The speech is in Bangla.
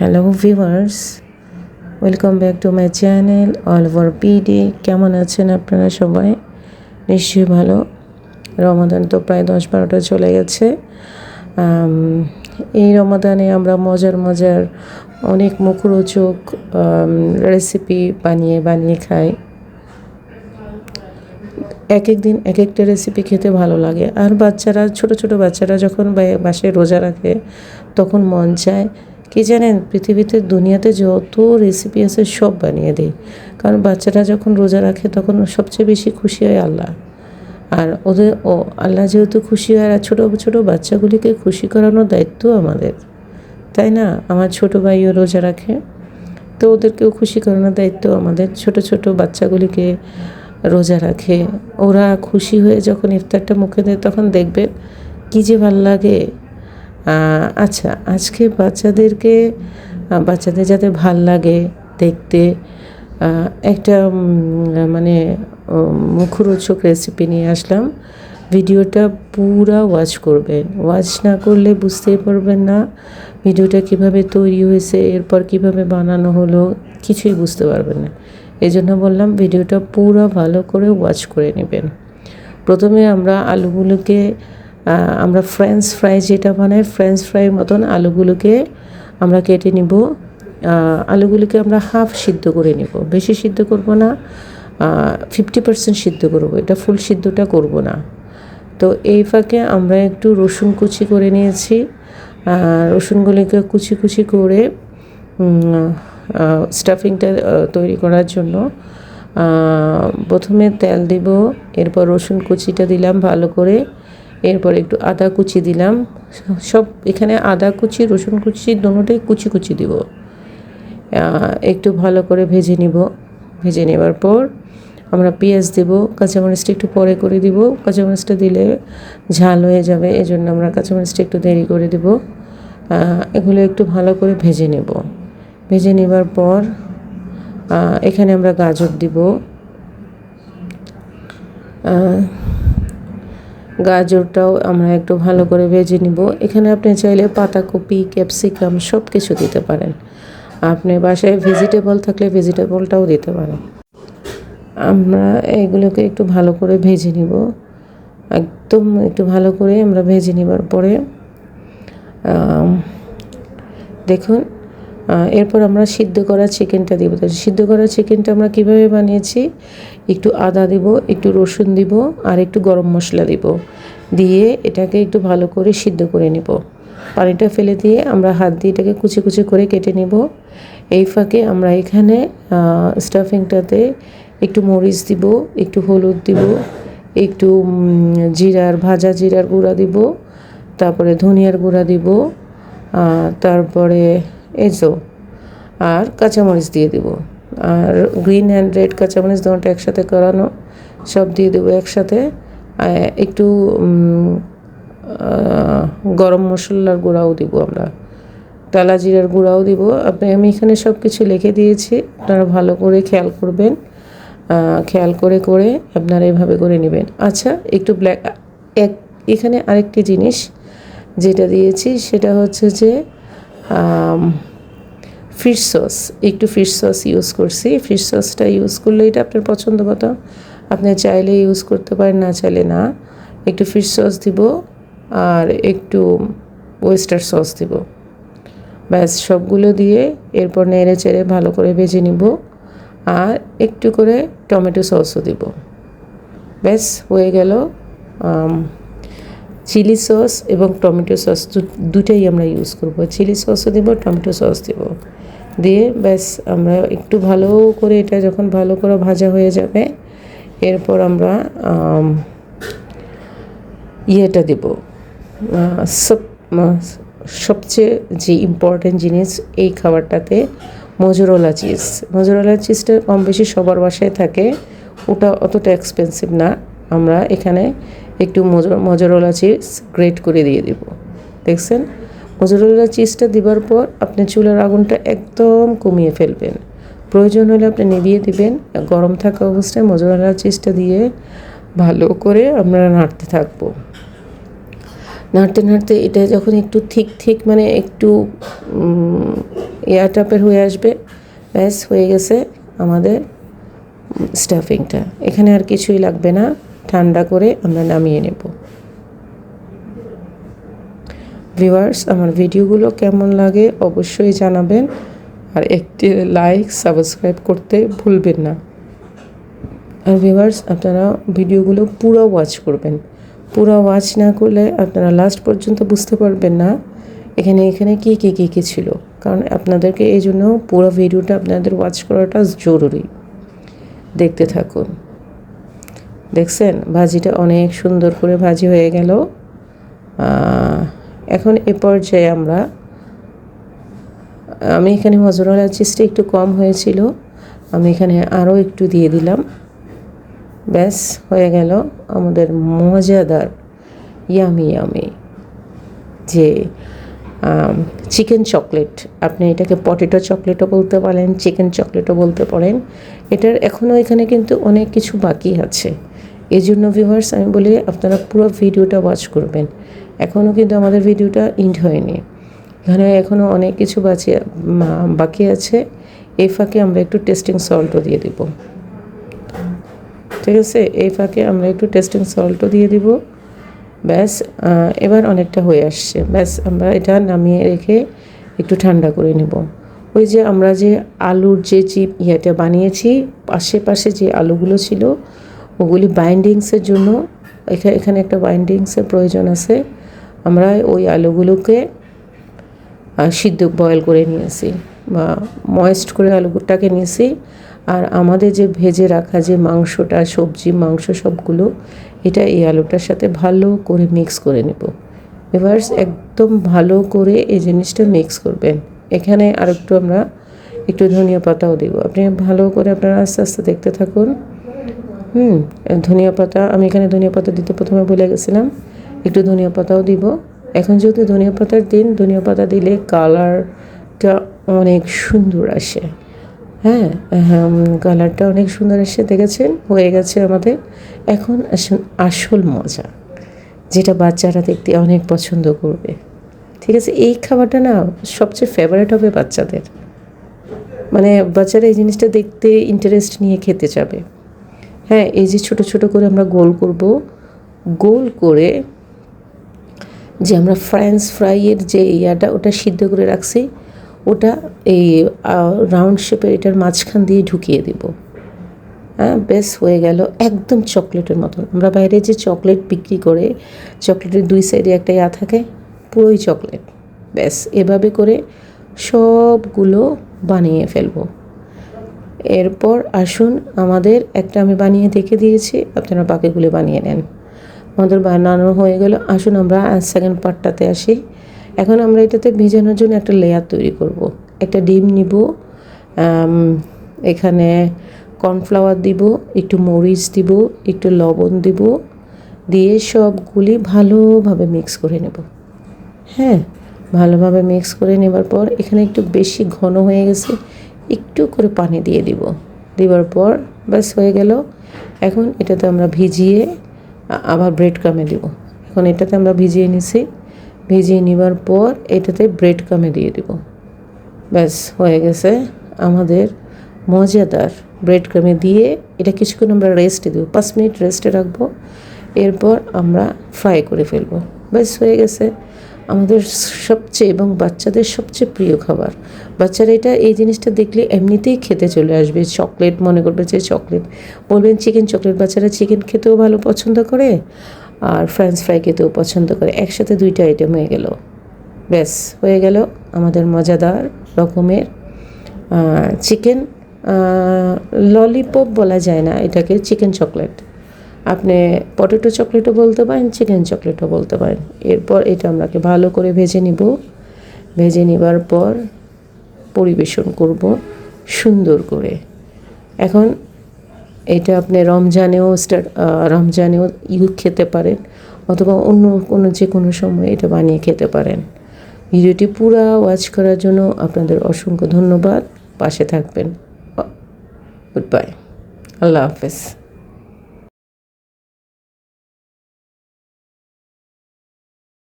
Hello viewers welcome back to my channel all over PD কেমন আছেন আপনারা সবাই? নিশ্চয়ই ভালো। রমাদান তো প্রায় দশ বারোটা চলে গেছে। এই রমাদানে আমরা মজার মজার অনেক মুখরোচক রেসিপি বানিয়ে বানিয়ে খাই। এক এক দিন এক একটা রেসিপি খেতে ভালো লাগে। আর বাচ্চারা, ছোট ছোট বাচ্চারা যখন বাসায় রোজা রাখে, তখন মন চায় কি জানেন, পৃথিবীতে দুনিয়াতে যত রেসিপি আছে সব বানিয়ে দেয় কারণ বাচ্চারা যখন রোজা রাখে তখন সবচেয়ে বেশি খুশি হয় আল্লাহ। আর ওদের ও, আল্লাহ যেহেতু খুশি হয়, আর ছোটো ছোটো বাচ্চাগুলিকে খুশি করানোর দায়িত্ব আমাদের। তাই না? আমার ছোট ভাইও রোজা রাখে। তো ওদেরকেও খুশি করানোর দায়িত্ব আমাদের। ছোট ছোট বাচ্চাগুলিকে রোজা রাখে। ওরা খুশি হয়ে যখন ইফতারটা মুখে দেয় তখন দেখবেন কী যে ভালো লাগে। আচ্ছা আজকে বাচ্চাদেরকে বাচ্চাদের যাতে ভালো লাগে দেখতে একটা মানে মুখরোচক রেসিপি নিয়ে আসলাম। ভিডিওটা পুরা ওয়াচ করবেন। ওয়াচ না করলে বুঝতেই পারবেন না ভিডিওটা কীভাবে তৈরি হয়েছে, এরপর কীভাবে বানানো হলো, কিছুই বুঝতে পারবেন না। এই জন্য বললাম, ভিডিওটা পুরো ভালো করে ওয়াচ করে নেবেন। প্রথমে আমরা আলুগুলোকে আমরা ফ্রেঞ্চ ফ্রাই যেটা বানাই ফ্রেঞ্চ ফ্রাইয়ের মতন আলুগুলোকে আমরা কেটে নিব। আলুগুলোকে আমরা হাফ সিদ্ধ করে নিব। বেশি সিদ্ধ করব না ফিফটি পার্সেন্ট সিদ্ধ করব। এটা ফুল সিদ্ধটা করব না। তো এই ফাঁকে আমরা একটু রসুন কুচি করে নিয়েছি। রসুনগুলিকে কুচি কুচি করে স্টাফিংটা তৈরি করার জন্য প্রথমে তেল দিব, এরপর রসুন কুচিটা দিলাম ভালো করে। এরপর একটু আদা কুচি দিলাম। সব এখানে আদা কুচি, রসুন কুচি দুটোই কুচি কুচি দিব। একটু ভালো করে ভেজে নিব। ভেজে নেবার পর আমরা পেঁয়াজ দেব, কাঁচামরিচটা একটু পরে করে দিব। কাঁচামরিচটা দিলে ঝাল হয়ে যাবে, এজন্য আমরা কাঁচামরিচটা একটু দেরি করে দেব। এগুলো একটু ভালো করে ভেজে নেব। ভেজে নেবার পর এখানে আমরা গাজর দিব। গাজরটাও আমরা একটু ভালো করে ভেজে নিব। এখানে আপনি চাইলে পাতাকপি ক্যাপসিকাম সব কিছু দিতে পারেন। আপনি বাসায় ভেজিটেবল থাকলে ভেজিটেবলটাও দিতে পারেন। আমরা এগুলোকে একটু ভালো করে ভেজে নিব। একদম একটু ভালো করে আমরা ভেজে নেবার পরে দেখুন এরপর আমরা সিদ্ধ করা চিকেনটা দিব। তো সিদ্ধ করা চিকেনটা আমরা কীভাবে বানিয়েছি? একটু আদা দিব, একটু রসুন দিব, আর একটু গরম মশলা দিব। দিয়ে এটাকে একটু ভালো করে সিদ্ধ করে নিব। পানিটা ফেলে দিয়ে আমরা হাত দিয়ে এটাকে কুচি কুচি করে কেটে নিব। এই ফাঁকে আমরা এখানে স্টাফিংটাতে একটু মরিচ দিব, একটু হলুদ দিব, একটু জিরার, ভাজা জিরার গুঁড়া দিব, তারপরে ধনিয়ার গুঁড়া দিব তারপরে এজো আর কাঁচামরিচ দিয়ে দিব। আর গ্রিন অ্যান্ড রেড কাঁচামরিচ দুটো একসাথে করানো, সব দিয়ে দেবো একসাথে। একটু গরম মশলার গুঁড়াও দিব আমরা। টালা জিরার গুঁড়াও দিব। আপনি, আমি এখানে সব কিছু লিখে দিয়েছি, আপনারা ভালো করে খেয়াল করবেন। খেয়াল করে করে আপনারা এভাবে করে নেবেন। আচ্ছা একটু ব্ল্যাক এক, এখানে আরেকটি জিনিস যেটা দিয়েছি, সেটা হচ্ছে যে ফিশ সস একটু ফিশ সস ইউজ করছি। ফিশ সসটা ইউজ করলে এটা আপনার পছন্দ মতো। আপনি চাইলে ইউজ করতে পারেন, না চাইলে না। একটু ফিশ সস দিব আর একটু ওয়েস্টার সস দিব। ব্যাস, সবগুলো দিয়ে এরপর নেড়ে চেড়ে ভালো করে ভেজে নিব আর একটু করে টমেটো সসও দিব। ব্যাস, হয়ে গেল চিলি সস এবং টমেটো সস দুটাই আমরা ইউজ করব। চিলি সসও দেবো, টমেটো সস দেব। দিয়ে ব্যাস, আমরা একটু ভালো করে এটা যখন ভালো করে ভাজা হয়ে যাবে, এরপর আমরা ইয়েটা দেব। সব সবচেয়ে যে ইম্পর্টেন্ট জিনিস এই খাবারটাতে মজুরলা চিজ মজুরলা চিজটা কম বেশি সবার বাসায় থাকে, ওটা অতটা এক্সপেন্সিভ না। আমরা এখানে একটু মজুরলা চিজ গ্রেট করে দিয়ে দেব। দেখছেন? মজুরলা চিজটা দিবার পর আপনি চুলার আগুনটা একদম কমিয়ে ফেলবেন। প্রয়োজন হলে আপনি নিভিয়ে দিবেন। গরম থাকা অবস্থায় মজুরলা চিজটা দিয়ে ভালো করে আমরা নাড়তে থাকব। নাড়তে নাড়তে এটা যখন একটু ঠিক ঠিক মানে একটু এয়ার টাপের হয়ে আসবে, ব্যাস হয়ে গেছে আমাদের স্টাফিংটা এখানে আর কিছুই লাগবে না। ঠান্ডা করে আমরা নামিয়ে নেব। ভিউয়ার্স, আমার ভিডিওগুলো কেমন লাগে অবশ্যই জানাবেন। আর একটি লাইক, সাবস্ক্রাইব করতে ভুলবেন না। আর ভিউয়ার্স, আপনারা ভিডিওগুলো পুরো ওয়াচ করবেন। পুরো ওয়াচ না করলে আপনারা লাস্ট পর্যন্ত বুঝতে পারবেন না এখানে এখানে কী কী কী কী ছিল। কারণ আপনাদেরকে এই জন্য পুরো ভিডিওটা আপনাদের ওয়াচ করাটা জরুরি। দেখতে থাকুন। দেখছেন? ভাজিটা অনেক সুন্দর করে ভাজি হয়ে গেল। এখন এ পর্যায়ে আমরা, আমি এখানে মজুরালা চিজটা একটু কম হয়েছিল, আমি এখানে আরও একটু দিয়ে দিলাম। ব্যাস, হয়ে গেল আমাদের মজাদার ইয়ামি ইয়ামি যে চিকেন চকলেট আপনি এটাকে পটেটো চকলেটও বলতে পারেন চিকেন চকলেটও বলতে পারেন। এটার এখনও এখানে কিন্তু অনেক কিছু বাকি আছে। এই জন্য ভিউয়ার্স আমি বলি আপনারা পুরো ভিডিওটা ওয়াচ করবেন। এখনও কিন্তু আমাদের ভিডিওটা ইন্ড হয়নি। এখানে এখনও অনেক কিছু বাঁচি বাকি আছে। এই ফাঁকে আমরা একটু টেস্টিং সল্টও দিয়ে দিব। ঠিক আছে? এই ফাঁকে আমরা একটু টেস্টিং সল্টও দিয়ে দিব। ব্যাস এবার অনেকটা হয়ে আসছে। ব্যাস, আমরা এটা নামিয়ে রেখে একটু ঠান্ডা করে নেব। ওই যে আমরা যে আলুর যে চিপ ইয়েটা বানিয়েছি আশেপাশে যে আলুগুলো ছিল ওগুলি বাইন্ডিংসের জন্য এখানে এখানে একটা বাইন্ডিংসের প্রয়োজন আছে। আমরা ওই আলুগুলোকে সিদ্ধ বয়েল করে নিয়েছি বা ময়েস্ট করে আলুটাকে নিয়েছি। আর আমাদের যে ভেজে রাখা যে মাংসটা, সবজি, মাংস সবগুলো, এটা এই আলুটার সাথে ভালো করে মিক্স করে নেব। এবার একদম ভালো করে এই জিনিসটা মিক্স করবেন। এখানে আর একটু আমরা একটু ধনিয়া পাতাও দেব। আপনি ভালো করে আপনারা আস্তে আস্তে দেখতে থাকুন। হুম ধনিয়া পাতা, আমি এখানে ধনিয়া পাতা দিতে প্রথমে বলে গেছিলাম। একটু ধনিয়া পাতাও দিব। এখন যেহেতু ধনিয়া পাতার দিন, ধনিয়া পাতা দিলে কালারটা অনেক সুন্দর আসে। হ্যাঁ কালারটা অনেক সুন্দর আসে, দেখেছেন? হয়ে গেছে আমাদের। এখন আসুন আসল মজা, যেটা বাচ্চারা দেখতে অনেক পছন্দ করবে। ঠিক আছে, এই খাবারটা না সবচেয়ে ফেভারেট হবে বাচ্চাদের। মানে বাচ্চারা এই জিনিসটা দেখতে ইন্টারেস্ট নিয়ে খেতে যাবে হ্যাঁ এই যে ছোট ছোট করে আমরা গোল করব। গোল করে যে আমরা ফ্রেঞ্চ ফ্রাইয়ের যে ইয়াটা, ওটা সিদ্ধ করে রাখছি, ওটা এই রাউন্ড শেপের এটার মাঝখান দিয়ে ঢুকিয়ে দিব। হ্যাঁ বেশ হয়ে গেল একদম চকলেটের মতন। আমরা বাইরে যে চকলেট বিক্রি করে, চকলেটের দুই সাইডে একটা ইয়া থাকে, পুরোই চকলেট। ব্যাস, এভাবে করে সবগুলো বানিয়ে ফেলব। এরপর আসুন আমাদের একটা আমি বানিয়ে দেখে দিয়েছি, আপনারা বাকিগুলো বানিয়ে নেন। আমাদের বানানো হয়ে গেল। আসুন আমরা সেকেন্ড পার্টটাতে আসি। এখন আমরা এটাতে ভেজানোর জন্য একটা লেয়ার তৈরি করব। একটা ডিম নিব এখানে কর্নফ্লাওয়ার দিব, একটু মরিচ দিব, একটু লবণ দিব, দিয়ে সবগুলি ভালোভাবে মিক্স করে নেব। হ্যাঁ ভালোভাবে মিক্স করে নেবার পর এখানে একটু বেশি ঘন হয়ে গেছে। একটু করে পানি দিয়ে দিব। দেওয়ার পর ব্যাস হয়ে গেল। এখন এটাতে আমরা ভিজিয়ে আবার ব্রেড কামে দিব। এখন এটাতে আমরা ভিজিয়ে নিছি। ভিজিয়ে নেবার পর এটাতে ব্রেড কামে দিয়ে দিব। ব্যাস হয়ে গেছে আমাদের মজাদার ব্রেড ক্রামে দিয়ে এটা কিছুক্ষণ আমরা রেস্টে দেবো। পাঁচ মিনিট রেস্টে রাখব। এরপর আমরা ফ্রাই করে ফেলব। ব্যাস হয়ে গেছে। আমাদের সবচেয়ে এবং বাচ্চাদের সবচেয়ে প্রিয় খাবার। বাচ্চারা এটা, এই জিনিসটা দেখলে এমনিতেই খেতে চলে আসবে। চকলেট মনে করবে যে চকলেট। বলবেন চিকেন চকলেট বাচ্চারা চিকেন খেতেও ভালো পছন্দ করে আর ফ্রেঞ্চ ফ্রাই খেতেও পছন্দ করে। একসাথে দুইটা আইটেম হয়ে গেল। ব্যাস, হয়ে গেল আমাদের মজাদার রকমের চিকেন ললিপপ বলা যায় না এটাকে, চিকেন চকলেট। আপনি পটেটো চকলেটও বলতে পারেন, চিকেন চকলেটও বলতে পারেন। এরপর এটা আমরাকে ভালো করে ভেজে নিব। ভেজে নেবার পর পরিবেশন করব সুন্দর করে। এখন এটা আপনি রমজানেও স্টার্ট রমজানেও ইউ খেতে পারেন অথবা অন্য কোনো যে কোনো সময় এটা বানিয়ে খেতে পারেন। ভিডিওটি পুরা ওয়াচ করার জন্য আপনাদের অসংখ্য ধন্যবাদ। পাশে থাকবেন। Good bye. আল্লাহ হাফেজ।